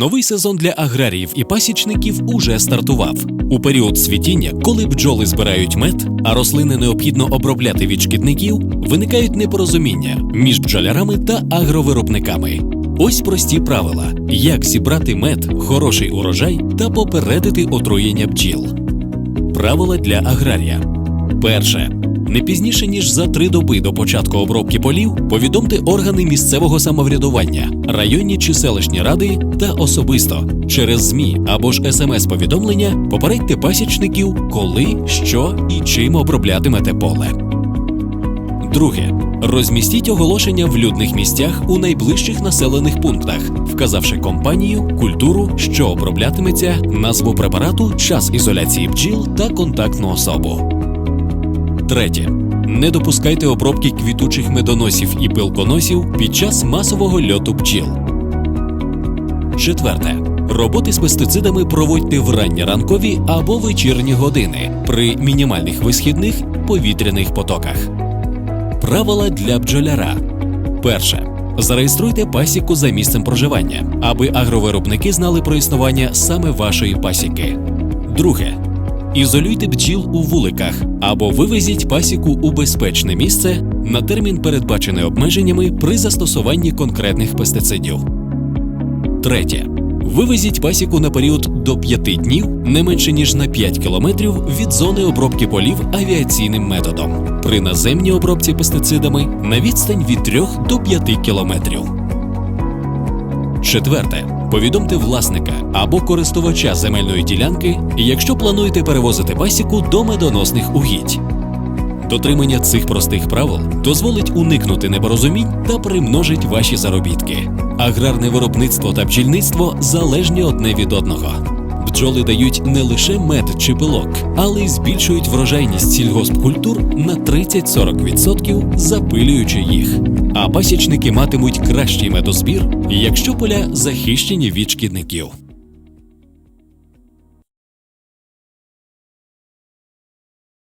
Новий сезон для аграріїв і пасічників уже стартував. У період цвітіння, коли бджоли збирають мед, а рослини необхідно обробляти від шкідників, виникають непорозуміння між бджолярами та агровиробниками. Ось прості правила: як зібрати мед, хороший урожай та попередити отруєння бджіл. Правила для аграрія. Перше. Не пізніше ніж за три доби до початку обробки полів повідомте органи місцевого самоврядування, районні чи селищні ради та особисто через ЗМІ або ж смс-повідомлення попередьте пасічників, коли, що і чим оброблятимете поле. Друге. Розмістіть оголошення в людних місцях у найближчих населених пунктах, вказавши компанію, культуру, що оброблятиметься, назву препарату, час ізоляції бджіл та контактну особу. Третє. Не допускайте обробки квітучих медоносів і пилконосів під час масового льоту бджіл. Четверте. Роботи з пестицидами проводьте в ранньоранкові або вечірні години при мінімальних висхідних повітряних потоках. Правила для бджоляра. Перше. Зареєструйте пасіку за місцем проживання, аби агровиробники знали про існування саме вашої пасіки. Друге. Ізолюйте бджіл у вуликах або вивезіть пасіку у безпечне місце на термін, передбачений обмеженнями при застосуванні конкретних пестицидів. Третє. Вивезіть пасіку на період до 5 днів не менше ніж на 5 кілометрів від зони обробки полів авіаційним методом. При наземній обробці пестицидами на відстань від 3 до 5 кілометрів. Четверте. Повідомте власника або користувача земельної ділянки, якщо плануєте перевозити пасіку до медоносних угідь. Дотримання цих простих правил дозволить уникнути непорозумінь та примножить ваші заробітки. Аграрне виробництво та бджільництво залежні одне від одного. Бджоли дають не лише мед чи пилок, але й збільшують врожайність сільгоспкультур на 30-40%, запилюючи їх. А пасічники матимуть кращий медозбір, якщо поля захищені від шкідників.